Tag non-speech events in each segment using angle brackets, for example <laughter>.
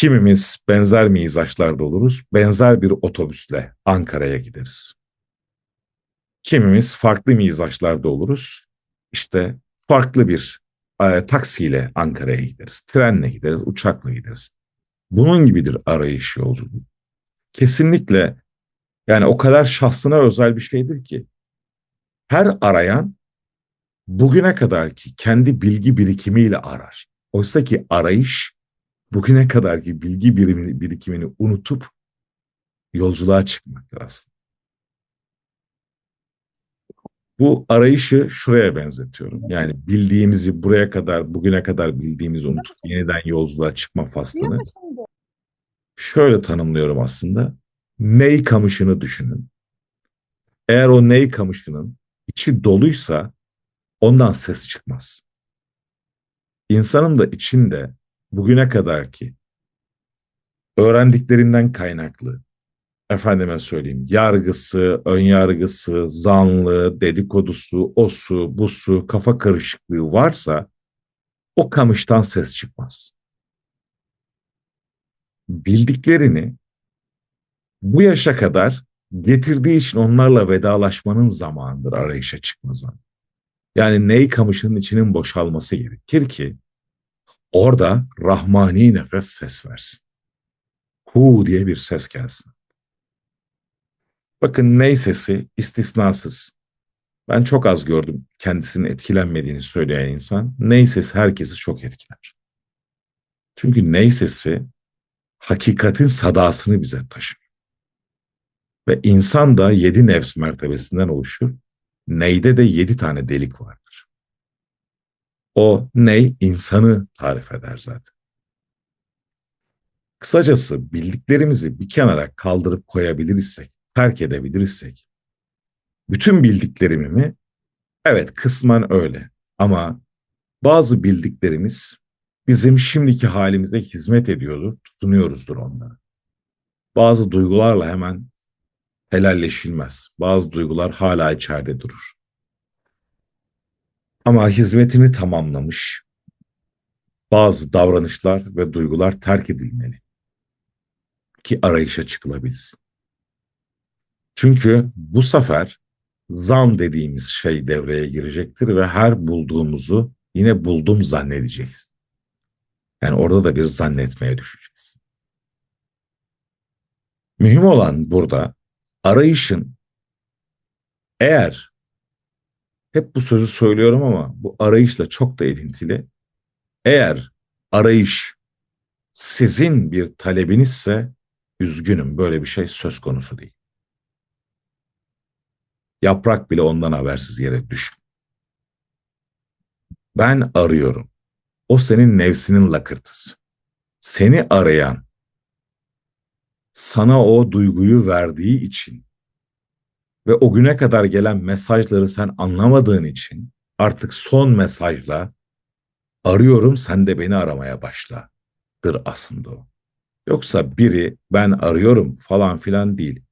Kimimiz benzer mizaçlarda oluruz, benzer bir otobüsle Ankara'ya gideriz. Kimimiz farklı mizaçlarda oluruz, işte farklı bir e, taksiyle Ankara'ya gideriz, trenle gideriz, uçakla gideriz. Bunun gibidir arayış yolculuğu. Kesinlikle yani o kadar şahsına özel bir şeydir ki her arayan bugüne kadar ki kendi bilgi birikimiyle arar. Oysa ki arayış bugüne kadarki bilgi birimini, birikimini unutup yolculuğa çıkmaktır aslında. Bu arayışı şuraya benzetiyorum. Yani bildiğimizi buraya kadar, bugüne kadar bildiğimizi unutup yeniden yolculuğa çıkma faslını şöyle tanımlıyorum aslında. Ney kamışını düşünün. Eğer o ney kamışının içi doluysa ondan ses çıkmaz. İnsanın da içinde bugüne kadar ki öğrendiklerinden kaynaklı efendime söyleyeyim yargısı, ön yargısı, zanlı, dedikodusu, osu, busu, kafa karışıklığı varsa o kamıştan ses çıkmaz. Bildiklerini bu yaşa kadar getirdiği için onlarla vedalaşmanın zamanıdır arayışa çıkma zamanı. Yani ney kamışının içinin boşalması gerekir ki orada rahmani nefes ses versin. Hu diye bir ses gelsin. Bakın ney sesi istisnasız. Ben çok az gördüm kendisinin etkilenmediğini söyleyen insan. Ney sesi herkesi çok etkiler. Çünkü ney sesi hakikatin sadasını bize taşır. Ve insan da yedi nefs mertebesinden oluşur. Neyde de yedi tane delik vardır. O ney insanı tarif eder zaten. Kısacası bildiklerimizi bir kenara kaldırıp koyabilirsek, terk edebilirsek, bütün bildiklerimi mi? Evet kısmen öyle ama bazı bildiklerimiz bizim şimdiki halimize hizmet ediyordur, tutunuyoruzdur onlara. Bazı duygularla hemen helalleşilmez. Bazı duygular hala içeride durur. Ama hizmetini tamamlamış bazı davranışlar ve duygular terk edilmeli ki arayışa çıkılabilsin. Çünkü bu sefer zan dediğimiz şey devreye girecektir ve her bulduğumuzu yine buldum zannedeceğiz. Yani orada da bir zannetmeye düşeceğiz. Mühim olan burada arayışın eğer hep bu sözü söylüyorum ama bu arayışla çok da ilintili. Eğer arayış sizin bir talebinizse üzgünüm böyle bir şey söz konusu değil. Yaprak bile ondan habersiz yere düş. Ben arıyorum. O senin nefsinin lakırtısı. Seni arayan sana o duyguyu verdiği için ve o güne kadar gelen mesajları sen anlamadığın için artık son mesajla arıyorum sen de beni aramaya başladır aslında o. Yoksa biri ben arıyorum falan filan değil.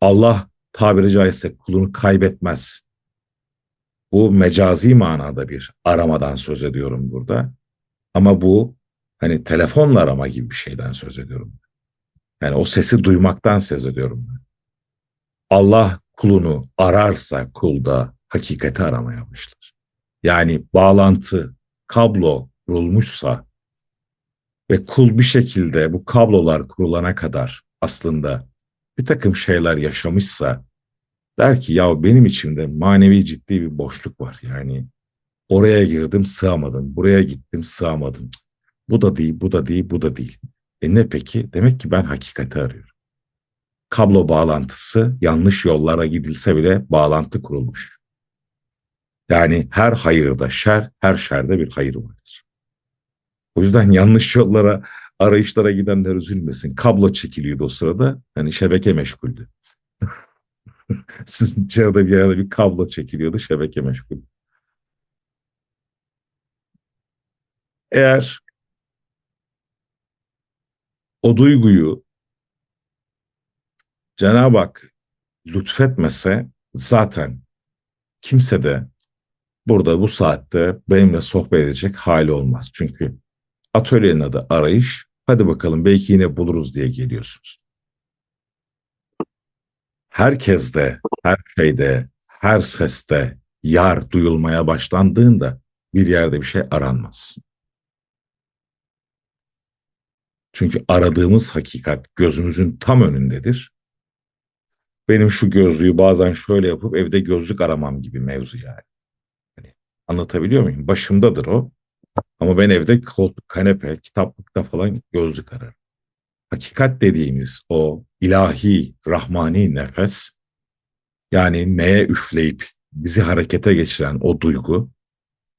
Allah tabiri caizse kulunu kaybetmez. Bu mecazi manada bir aramadan söz ediyorum burada. Ama bu hani telefonla arama gibi bir şeyden söz ediyorum. Yani o sesi duymaktan söz ediyorum. Allah kulunu ararsa kulda hakikati aramaya başlar. Yani bağlantı, kablo kurulmuşsa ve kul bir şekilde bu kablolar kurulana kadar aslında bir takım şeyler yaşamışsa der ki ya benim içimde manevi ciddi bir boşluk var. Yani oraya girdim sığamadım, buraya gittim sığamadım. Bu da değil, bu da değil, bu da değil. E ne peki? Demek ki ben hakikati arıyorum. Kablo bağlantısı yanlış yollara gidilse bile bağlantı kurulmuş. Yani her hayırda şer, her şerde bir hayır vardır. O yüzden yanlış yollara, arayışlara gidenler üzülmesin. Kablo çekiliyordu o sırada. Hani şebeke meşguldü. <laughs> Sizin içeride bir yerde bir kablo çekiliyordu, şebeke meşgul. Eğer o duyguyu Cenab-ı Hak lütfetmese zaten kimse de burada bu saatte benimle sohbet edecek hali olmaz. Çünkü atölyenin adı arayış, Hadi bakalım belki yine buluruz diye geliyorsunuz. Herkeste, her şeyde, her seste yar duyulmaya başlandığında bir yerde bir şey aranmaz. Çünkü aradığımız hakikat gözümüzün tam önündedir. Benim şu gözlüğü bazen şöyle yapıp evde gözlük aramam gibi mevzu yani. Hani anlatabiliyor muyum? Başımdadır o. Ama ben evde koltuk, kanepe, kitaplıkta falan gözlük ararım. Hakikat dediğimiz o ilahi, rahmani nefes yani neye üfleyip bizi harekete geçiren o duygu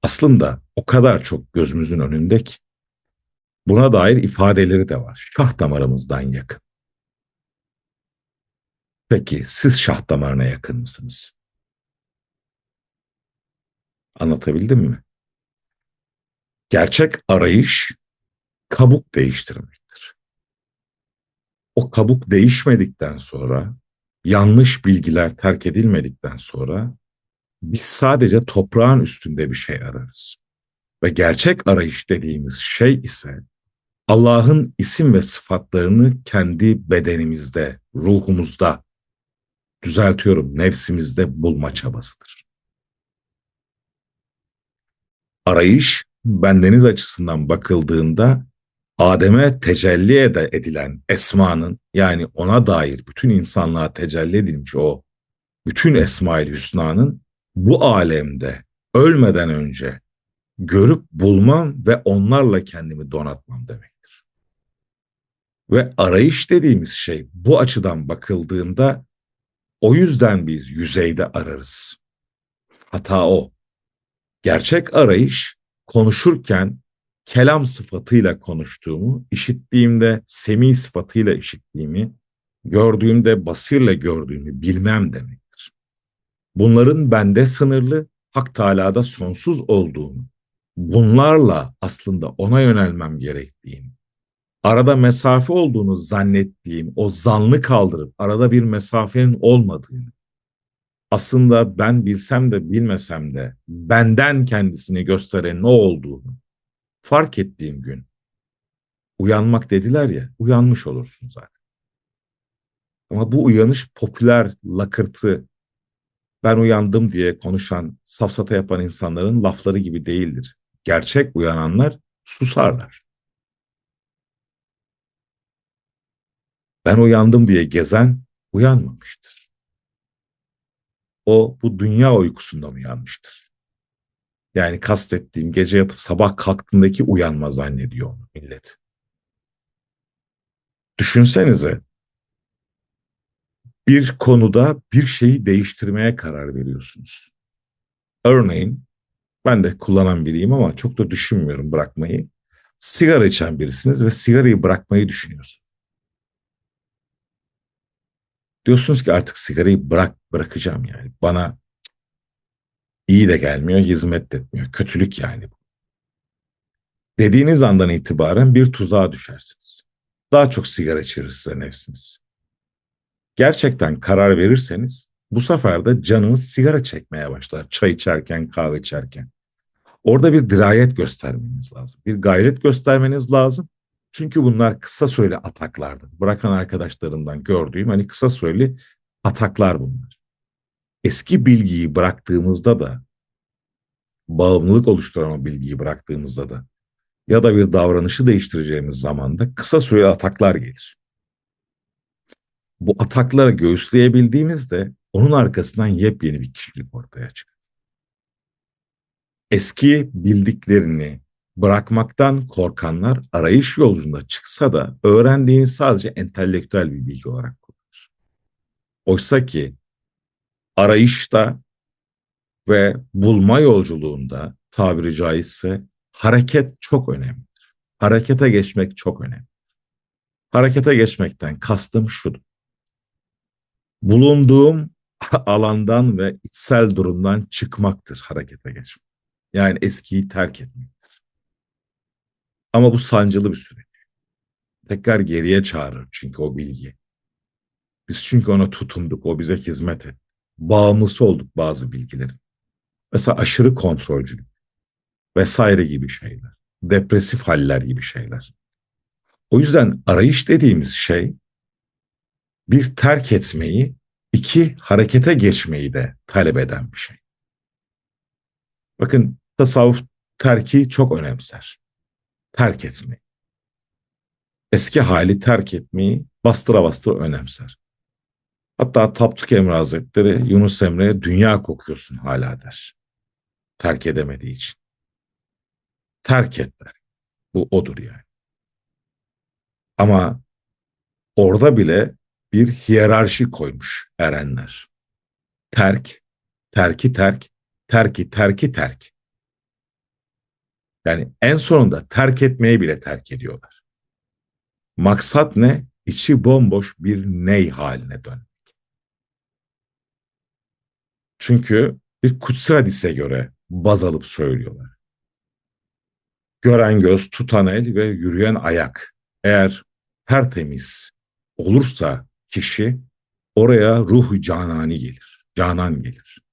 aslında o kadar çok gözümüzün önünde buna dair ifadeleri de var. Şah damarımızdan yakın. Peki siz şah damarına yakın mısınız? Anlatabildim mi? Gerçek arayış kabuk değiştirmektir. O kabuk değişmedikten sonra, yanlış bilgiler terk edilmedikten sonra biz sadece toprağın üstünde bir şey ararız. Ve gerçek arayış dediğimiz şey ise Allah'ın isim ve sıfatlarını kendi bedenimizde, ruhumuzda, düzeltiyorum, nefsimizde bulma çabasıdır. Arayış bendeniz açısından bakıldığında Adem'e tecelli edilen esmanın yani ona dair bütün insanlığa tecelli edilmiş o bütün Esma-i Hüsna'nın bu alemde ölmeden önce görüp bulmam ve onlarla kendimi donatmam demektir. Ve arayış dediğimiz şey bu açıdan bakıldığında o yüzden biz yüzeyde ararız. Hata o. Gerçek arayış konuşurken kelam sıfatıyla konuştuğumu, işittiğimde semi sıfatıyla işittiğimi, gördüğümde basirle gördüğümü bilmem demektir. Bunların bende sınırlı, Hak Teala'da sonsuz olduğunu, bunlarla aslında ona yönelmem gerektiğini, arada mesafe olduğunu zannettiğim o zanlı kaldırıp arada bir mesafenin olmadığını, aslında ben bilsem de bilmesem de benden kendisini gösteren ne olduğunu fark ettiğim gün uyanmak dediler ya uyanmış olursun zaten. Ama bu uyanış popüler lakırtı ben uyandım diye konuşan safsata yapan insanların lafları gibi değildir. Gerçek uyananlar susarlar. Ben uyandım diye gezen uyanmamıştır. O bu dünya uykusundan uyanmıştır. Yani kastettiğim gece yatıp sabah kalktığındaki uyanma zannediyor onu millet. Düşünsenize bir konuda bir şeyi değiştirmeye karar veriyorsunuz. Örneğin ben de kullanan biriyim ama çok da düşünmüyorum bırakmayı. Sigara içen birisiniz ve sigarayı bırakmayı düşünüyorsunuz. Diyorsunuz ki artık sigarayı bırak bırakacağım yani. Bana iyi de gelmiyor, hizmet de etmiyor. Kötülük yani bu. Dediğiniz andan itibaren bir tuzağa düşersiniz. Daha çok sigara içirir size nefsiniz. Gerçekten karar verirseniz bu sefer de canınız sigara çekmeye başlar. Çay içerken, kahve içerken. Orada bir dirayet göstermeniz lazım. Bir gayret göstermeniz lazım. Çünkü bunlar kısa süreli ataklardı. Bırakan arkadaşlarımdan gördüğüm hani kısa süreli ataklar bunlar. Eski bilgiyi bıraktığımızda da bağımlılık oluşturan o bilgiyi bıraktığımızda da ya da bir davranışı değiştireceğimiz zaman da kısa süreli ataklar gelir. Bu atakları göğüsleyebildiğimizde onun arkasından yepyeni bir kişilik ortaya çıkar. Eski bildiklerini, bırakmaktan korkanlar arayış yolculuğunda çıksa da öğrendiğini sadece entelektüel bir bilgi olarak kullanır. Oysa ki arayışta ve bulma yolculuğunda tabiri caizse hareket çok önemlidir. Harekete geçmek çok önemli. Harekete geçmekten kastım şudur. Bulunduğum <laughs> alandan ve içsel durumdan çıkmaktır harekete geçmek. Yani eskiyi terk etmek. Ama bu sancılı bir süreç. Tekrar geriye çağırır çünkü o bilgi. Biz çünkü ona tutunduk, o bize hizmet etti. Bağımlısı olduk bazı bilgilerin. Mesela aşırı kontrolcülük vesaire gibi şeyler. Depresif haller gibi şeyler. O yüzden arayış dediğimiz şey bir terk etmeyi, iki harekete geçmeyi de talep eden bir şey. Bakın tasavvuf terki çok önemser. Terk etmeyi. Eski hali terk etmeyi bastıra bastıra önemser. Hatta Tapduk Emre Hazretleri Yunus Emre'ye dünya kokuyorsun hala der. Terk edemediği için. Terk et der. Bu odur yani. Ama orada bile bir hiyerarşi koymuş erenler. Terk, terki terk, terki terki terk. Yani en sonunda terk etmeyi bile terk ediyorlar. Maksat ne? İçi bomboş bir ney haline dönmek. Çünkü bir kutsi hadise göre baz alıp söylüyorlar. Gören göz, tutan el ve yürüyen ayak. Eğer tertemiz olursa kişi oraya ruh canani gelir. Canan gelir.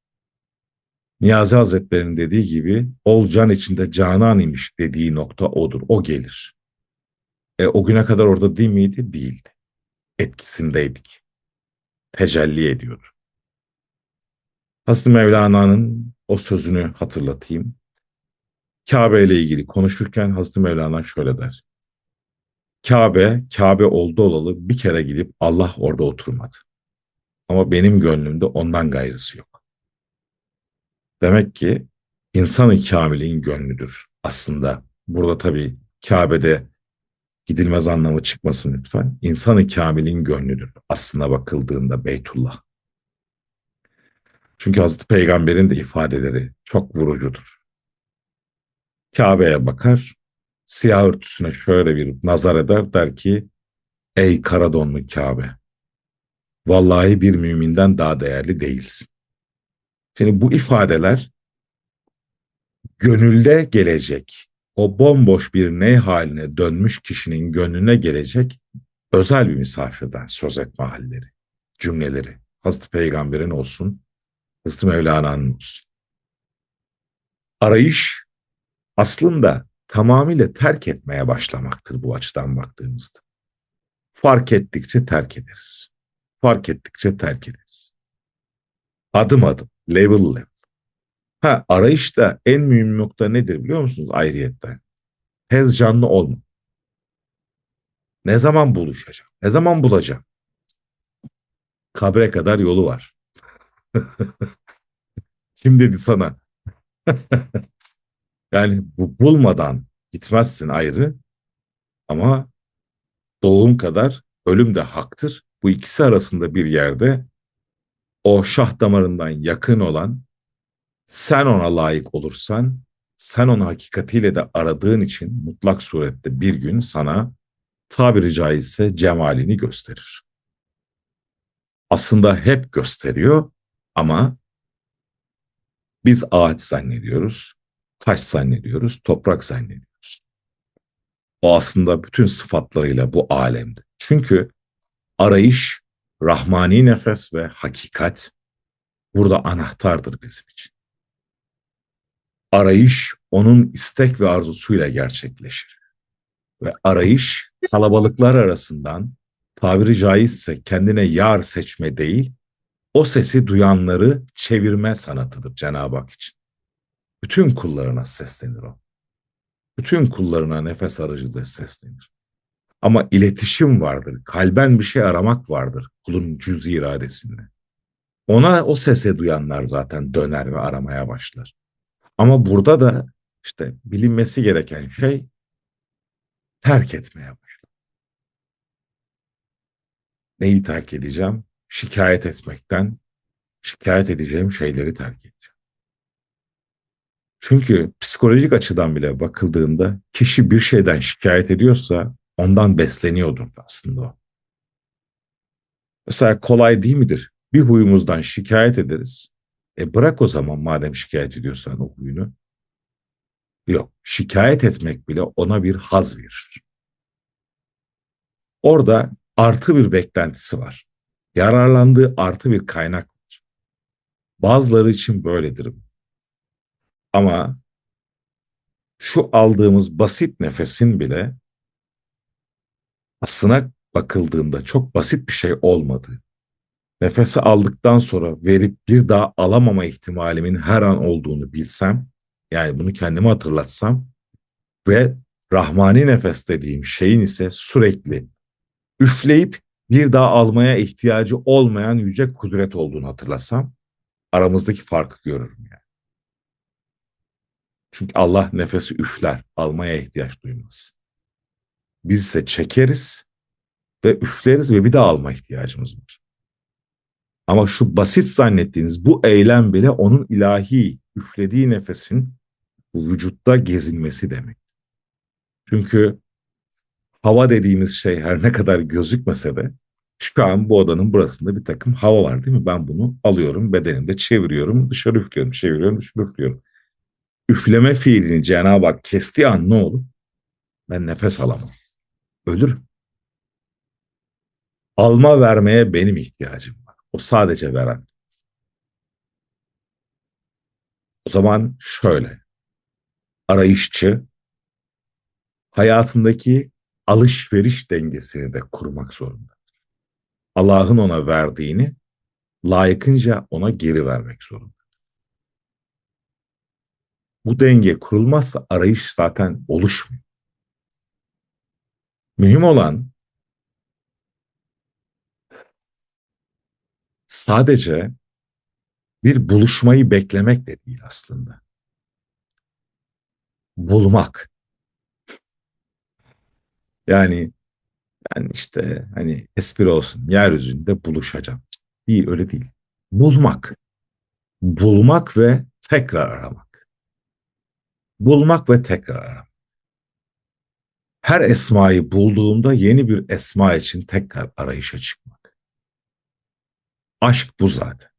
Niyazi Hazretleri'nin dediği gibi ol can içinde canan imiş dediği nokta odur. O gelir. E, o güne kadar orada değil miydi? Değildi. Etkisindeydik. Tecelli ediyordu. Hazreti Mevlana'nın o sözünü hatırlatayım. Kabe ile ilgili konuşurken Hazreti Mevlana şöyle der. Kabe, Kabe oldu olalı bir kere gidip Allah orada oturmadı. Ama benim gönlümde ondan gayrısı yok. Demek ki insan-ı kamilin gönlüdür aslında. Burada tabii Kabe'de gidilmez anlamı çıkmasın lütfen. İnsan-ı kamilin gönlüdür aslında bakıldığında Beytullah. Çünkü Hazreti Peygamber'in de ifadeleri çok vurucudur. Kabe'ye bakar, siyah örtüsüne şöyle bir nazar eder der ki ey karadonlu Kabe vallahi bir müminden daha değerli değilsin. Şimdi bu ifadeler gönülde gelecek o bomboş bir ney haline dönmüş kişinin gönlüne gelecek özel bir misafirden söz etme halleri, cümleleri. Hazreti Peygamber'in olsun, Hazreti Mevlana'nın olsun. Arayış aslında tamamıyla terk etmeye başlamaktır bu açıdan baktığımızda. Fark ettikçe terk ederiz. Fark ettikçe terk ederiz. Adım adım, level level. Ha arayışta en mühim nokta nedir biliyor musunuz ayrıyetten? Tez canlı olma. Ne zaman buluşacağım? Ne zaman bulacağım? Kabre kadar yolu var. <laughs> Kim dedi sana? <laughs> Yani bu bulmadan gitmezsin ayrı ama doğum kadar ölüm de haktır. Bu ikisi arasında bir yerde o şah damarından yakın olan sen ona layık olursan sen onu hakikatiyle de aradığın için mutlak surette bir gün sana tabiri caizse cemalini gösterir. Aslında hep gösteriyor ama biz ağaç zannediyoruz taş zannediyoruz, toprak zannediyoruz. O aslında bütün sıfatlarıyla bu alemde. Çünkü arayış, rahmani nefes ve hakikat burada anahtardır bizim için. Arayış onun istek ve arzusuyla gerçekleşir. Ve arayış kalabalıklar arasından tabiri caizse kendine yar seçme değil, o sesi duyanları çevirme sanatıdır Cenab-ı Hak için. Bütün kullarına seslenir o. Bütün kullarına nefes aracılığı seslenir. Ama iletişim vardır. Kalben bir şey aramak vardır kulun cüz iradesinde. Ona o sese duyanlar zaten döner ve aramaya başlar. Ama burada da işte bilinmesi gereken şey terk etmeye başlar. Neyi terk edeceğim? Şikayet etmekten, şikayet edeceğim şeyleri terk edeceğim. Çünkü psikolojik açıdan bile bakıldığında kişi bir şeyden şikayet ediyorsa ondan besleniyordur aslında o. Mesela kolay değil midir? Bir huyumuzdan şikayet ederiz. E bırak o zaman madem şikayet ediyorsan o huyunu. Yok, şikayet etmek bile ona bir haz verir. Orada artı bir beklentisi var. Yararlandığı artı bir kaynak var. Bazıları için böyledir. Ama şu aldığımız basit nefesin bile aslına bakıldığında çok basit bir şey olmadığı, nefesi aldıktan sonra verip bir daha alamama ihtimalimin her an olduğunu bilsem, yani bunu kendime hatırlatsam ve rahmani nefes dediğim şeyin ise sürekli üfleyip bir daha almaya ihtiyacı olmayan yüce kudret olduğunu hatırlasam aramızdaki farkı görürüm yani. Çünkü Allah nefesi üfler, almaya ihtiyaç duymaz. Biz ise çekeriz ve üfleriz ve bir daha alma ihtiyacımız var. Ama şu basit zannettiğiniz bu eylem bile onun ilahi üflediği nefesin vücutta gezinmesi demek. Çünkü hava dediğimiz şey her ne kadar gözükmese de şu an bu odanın burasında bir takım hava var değil mi? Ben bunu alıyorum, bedenimde çeviriyorum, dışarı üflüyorum, çeviriyorum, dışarı üflüyorum. Üfleme fiilini Cenab-ı Hak kestiği an ne olur? Ben nefes alamam. Ölürüm. Alma vermeye benim ihtiyacım var. O sadece veren. O zaman şöyle. Arayışçı hayatındaki alışveriş dengesini de kurmak zorunda. Allah'ın ona verdiğini layıkınca ona geri vermek zorunda. Bu denge kurulmazsa arayış zaten oluşmuyor. Mühim olan sadece bir buluşmayı beklemek de değil aslında. Bulmak. Yani ben işte hani espri olsun yeryüzünde buluşacağım. Değil öyle değil. Bulmak. Bulmak ve tekrar aramak. Bulmak ve tekrar aramak. Her esmayı bulduğumda yeni bir esma için tekrar arayışa çıkmak. Aşk bu zaten.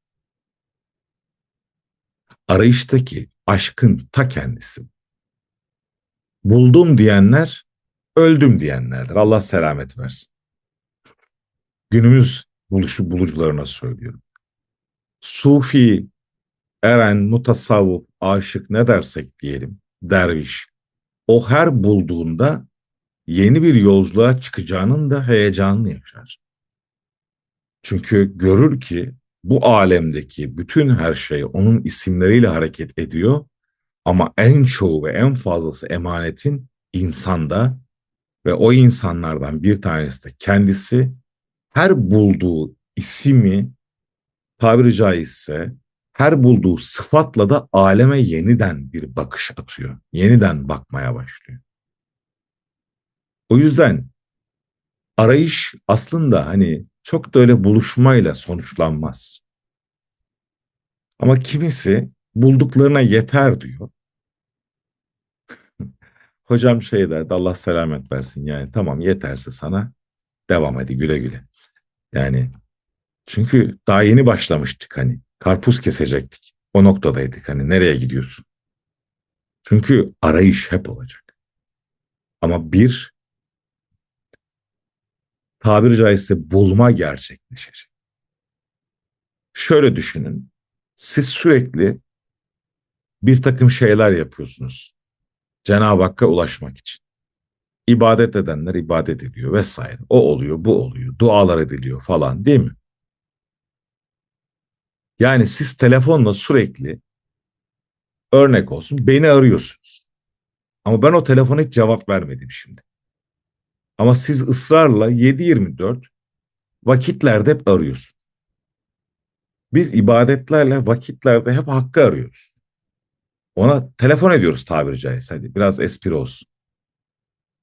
Arayıştaki aşkın ta kendisi. Buldum diyenler öldüm diyenlerdir. Allah selamet versin. Günümüz buluşu bulucularına söylüyorum. Sufi, eren, mutasavvuf, aşık ne dersek diyelim, derviş. O her bulduğunda yeni bir yolculuğa çıkacağının da heyecanını yaşar. Çünkü görür ki bu alemdeki bütün her şey onun isimleriyle hareket ediyor ama en çoğu ve en fazlası emanetin insanda ve o insanlardan bir tanesi de kendisi her bulduğu isimi tabiri caizse her bulduğu sıfatla da aleme yeniden bir bakış atıyor. Yeniden bakmaya başlıyor. O yüzden arayış aslında hani çok da öyle buluşmayla sonuçlanmaz. Ama kimisi bulduklarına yeter diyor. <laughs> Hocam şey derdi Allah selamet versin yani tamam yeterse sana devam hadi güle güle. Yani çünkü daha yeni başlamıştık hani karpuz kesecektik. O noktadaydık hani nereye gidiyorsun? Çünkü arayış hep olacak. Ama bir tabiri caizse bulma gerçekleşecek. Şöyle düşünün. Siz sürekli bir takım şeyler yapıyorsunuz. Cenab-ı Hakk'a ulaşmak için. İbadet edenler ibadet ediyor vesaire. O oluyor, bu oluyor. Dualar ediliyor falan değil mi? Yani siz telefonla sürekli örnek olsun beni arıyorsunuz. Ama ben o telefona hiç cevap vermedim şimdi. Ama siz ısrarla 7-24 vakitlerde hep arıyorsunuz. Biz ibadetlerle vakitlerde hep hakkı arıyoruz. Ona telefon ediyoruz tabiri caizse. Hadi biraz espri olsun.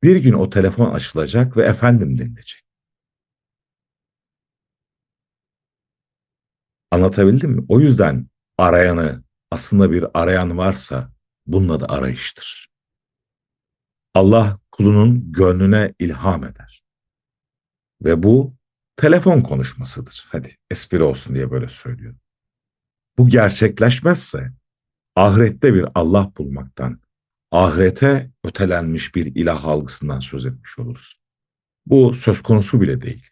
Bir gün o telefon açılacak ve efendim denilecek. Anlatabildim mi? O yüzden arayanı aslında bir arayan varsa bunun adı arayıştır. Allah kulunun gönlüne ilham eder. Ve bu telefon konuşmasıdır. Hadi espri olsun diye böyle söylüyorum. Bu gerçekleşmezse ahirette bir Allah bulmaktan, ahirete ötelenmiş bir ilah algısından söz etmiş oluruz. Bu söz konusu bile değil.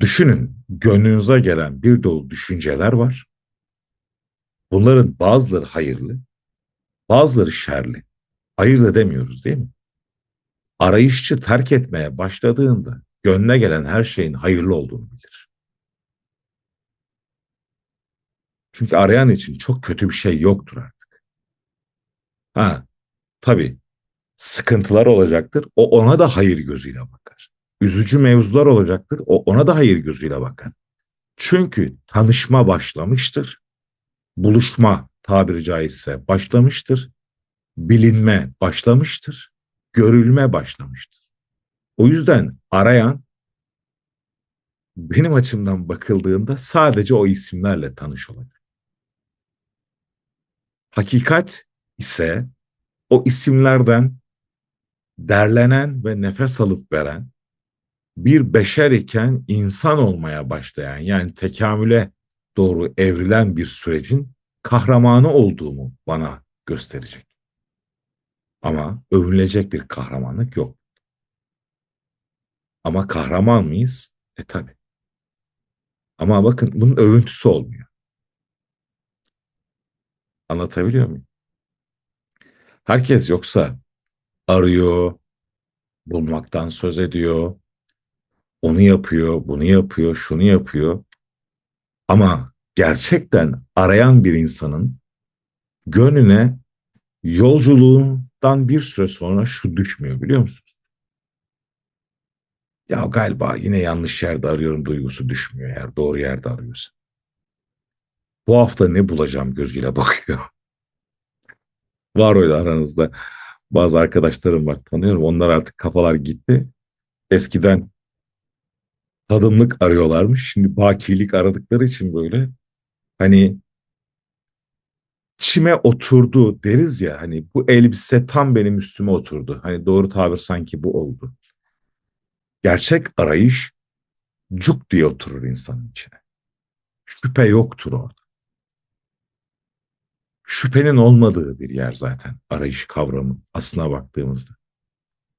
Düşünün, gönlünüze gelen bir dolu düşünceler var. Bunların bazıları hayırlı, bazıları şerli. Ayırt edemiyoruz değil mi? Arayışçı terk etmeye başladığında gönlüne gelen her şeyin hayırlı olduğunu bilir. Çünkü arayan için çok kötü bir şey yoktur artık. Ha, tabii sıkıntılar olacaktır. O ona da hayır gözüyle bakar. Üzücü mevzular olacaktır. O ona da hayır gözüyle bakar. Çünkü tanışma başlamıştır. Buluşma tabiri caizse başlamıştır. Bilinme başlamıştır. Görülme başlamıştır. O yüzden arayan benim açımdan bakıldığında sadece o isimlerle tanış olacak. Hakikat ise o isimlerden derlenen ve nefes alıp veren bir beşer iken insan olmaya başlayan yani tekamüle doğru evrilen bir sürecin kahramanı olduğumu bana gösterecek. Ama övünülecek bir kahramanlık yok. Ama kahraman mıyız? E tabi. Ama bakın bunun övüntüsü olmuyor. Anlatabiliyor muyum? Herkes yoksa arıyor, bulmaktan söz ediyor, onu yapıyor, bunu yapıyor, şunu yapıyor. Ama gerçekten arayan bir insanın gönlüne yolculuğundan bir süre sonra şu düşmüyor biliyor musunuz? Ya galiba yine yanlış yerde arıyorum duygusu düşmüyor eğer doğru yerde arıyorsa. Bu hafta ne bulacağım gözüyle bakıyor. <laughs> Var öyle aranızda bazı arkadaşlarım var tanıyorum. Onlar artık kafalar gitti. Eskiden tadımlık arıyorlarmış. Şimdi bakilik aradıkları için böyle hani çime oturdu deriz ya hani bu elbise tam benim üstüme oturdu. Hani doğru tabir sanki bu oldu. Gerçek arayış cuk diye oturur insanın içine. Şüphe yoktur orada. Şüphenin olmadığı bir yer zaten arayış kavramı aslına baktığımızda.